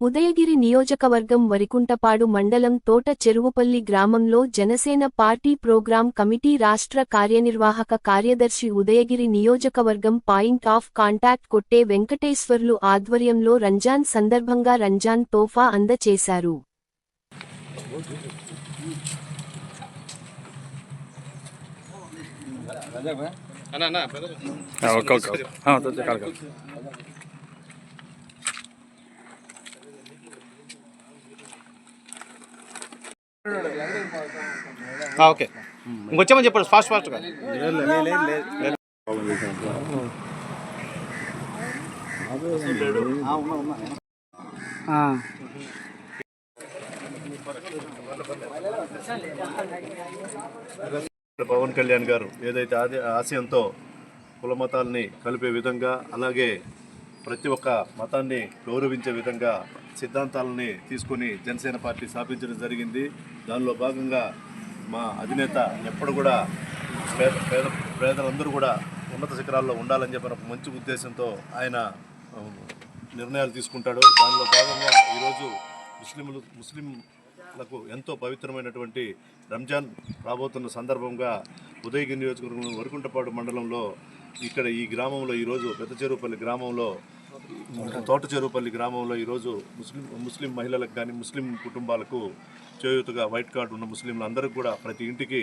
ఉదయగిరి నియోజకవర్గం వరికుంటపాడు మండలం తోట చెరువుపల్లి గ్రామంలో జనసేన పార్టీ ప్రోగ్రాం కమిటీ రాష్ట్ర కార్యనిర్వాహక కార్యదర్శి ఉదయగిరి నియోజకవర్గం పాయింట్ ఆఫ్ కాంటాక్ట్ కొట్టే వెంకటేశ్వర్లు ఆధ్వర్యంలో రంజాన్ సందర్భంగా రంజాన్ తోఫా అందచేశారు. Okay okay. కాదు ఇంకొచ్చామని చెప్పండి ఫాస్ట్ ఫాస్ట్గా పవన్ కళ్యాణ్ గారు ఏదైతే ఆశయంతో కులమతాల్ని కలిపే విధంగా అలాగే ప్రతి ఒక్క మతాన్ని గౌరవించే విధంగా సిద్ధాంతాలని తీసుకొని జనసేన పార్టీ స్థాపించడం జరిగింది. దానిలో భాగంగా మా అధినేత ఎప్పుడు కూడా పేద పేద పేదలందరూ కూడా ఉన్నత శిఖరాల్లో ఉండాలని చెప్పిన మంచి ఉద్దేశంతో ఆయన నిర్ణయాలు తీసుకుంటాడు. దానిలో భాగంగా ఈరోజు ముస్లింలు ముస్లింలకు ఎంతో పవిత్రమైనటువంటి రంజాన్ రాబోతున్న సందర్భంగా ఉదయగిరి నియోజకవర్గం వరకుంటపాడు మండలంలో ఇక్కడ ఈ గ్రామంలో ఈరోజు పెద్ద చెరువుపల్లి గ్రామంలో తోట చెరువుపల్లి గ్రామంలో ఈరోజు ముస్లిం ముస్లిం మహిళలకు కానీ ముస్లిం కుటుంబాలకు చేయూతగా వైట్ కార్డు ఉన్న ముస్లింలు అందరికీ కూడా ప్రతి ఇంటికి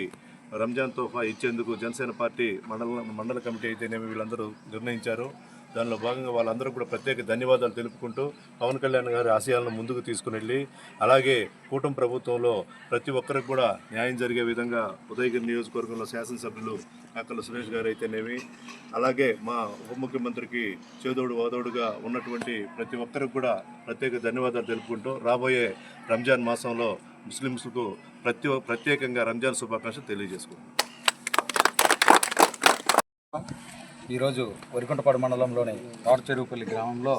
రంజాన్ తోఫా ఇచ్చేందుకు జనసేన పార్టీ మండల మండల కమిటీ అయితేనేమి వీళ్ళందరూ నిర్ణయించారు. దానిలో భాగంగా వాళ్ళందరూ కూడా ప్రత్యేక ధన్యవాదాలు తెలుపుకుంటూ పవన్ కళ్యాణ్ గారి ఆశయాలను ముందుకు తీసుకుని వెళ్ళి అలాగే కూటమి ప్రభుత్వంలో ప్రతి ఒక్కరికి కూడా న్యాయం జరిగే విధంగా ఉదయగిరి నియోజకవర్గంలో శాసనసభ్యులు అక్కల సురేష్ గారు అయితేనేమి అలాగే మా ఉప ముఖ్యమంత్రికి చేదోడు వాదోడుగా ఉన్నటువంటి ప్రతి ఒక్కరికి కూడా ప్రత్యేక ధన్యవాదాలు తెలుపుకుంటూ రాబోయే రంజాన్ మాసంలో ముస్లిమ్స్కు ప్రతి ప్రత్యేకంగా రంజాన్ శుభాకాంక్షలు తెలియజేసుకుంటాం ఈరోజు వరికుంటపాడు మండలంలోని తోట చెరువుపల్లి గ్రామంలో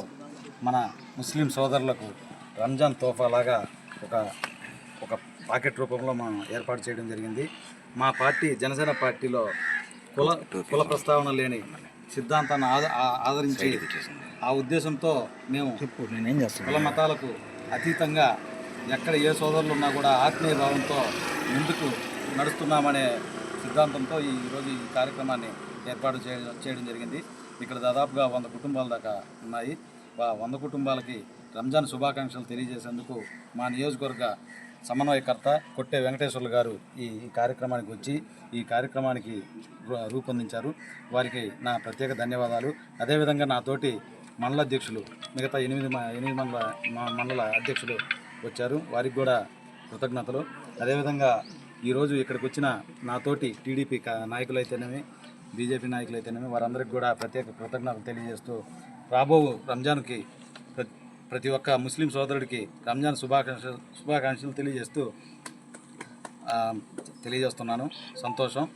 మన ముస్లిం సోదరులకు రంజాన్ తోఫా లాగా ఒక ఒక పాకెట్ రూపంలో మనం ఏర్పాటు చేయడం జరిగింది. మా పార్టీ జనసేన పార్టీలో కుల కుల ప్రస్తావన లేని సిద్ధాంతాన్ని ఆదరించి ఆ ఉద్దేశంతో మేము కుల మతాలకు అతీతంగా ఎక్కడ ఏ సోదరులు ఉన్నా కూడా ఆత్మీయ భావంతో ముందుకు నడుస్తున్నామనే సిద్ధాంతంతో ఈ ఈరోజు ఈ కార్యక్రమాన్ని ఏర్పాటు చేయ- చేయడం జరిగింది. ఇక్కడ దాదాపుగా వంద కుటుంబాల దాకా ఉన్నాయి. వంద కుటుంబాలకి రంజాన్ శుభాకాంక్షలు తెలియజేసేందుకు మా నియోజకవర్గ సమన్వయకర్త కొట్టే వెంకటేశ్వర్లు గారు ఈ కార్యక్రమానికి వచ్చి ఈ కార్యక్రమానికి రూపొందించారు. వారికి నా ప్రత్యేక ధన్యవాదాలు. అదేవిధంగా నాతోటి మండల అధ్యక్షులు మిగతా ఎనిమిది మ- ఎనిమిది మండల మండల అధ్యక్షులు వచ్చారు. వారికి కూడా కృతజ్ఞతలు. అదేవిధంగా ఈరోజు ఇక్కడికి వచ్చిన నాతోటి టీడీపీ నాయకులైతేనేమి బీజేపీ నాయకులైతేనేమి వారందరికీ కూడా ప్రత్యేక కృతజ్ఞతలు తెలియజేస్తూ రాబో రంజాన్కి ప్రతి ఒక్క ముస్లిం సోదరుడికి రంజాన్ శుభాకాంక్షలు శుభాకాంక్షలు తెలియజేస్తూ తెలియజేస్తున్నాను. సంతోషం.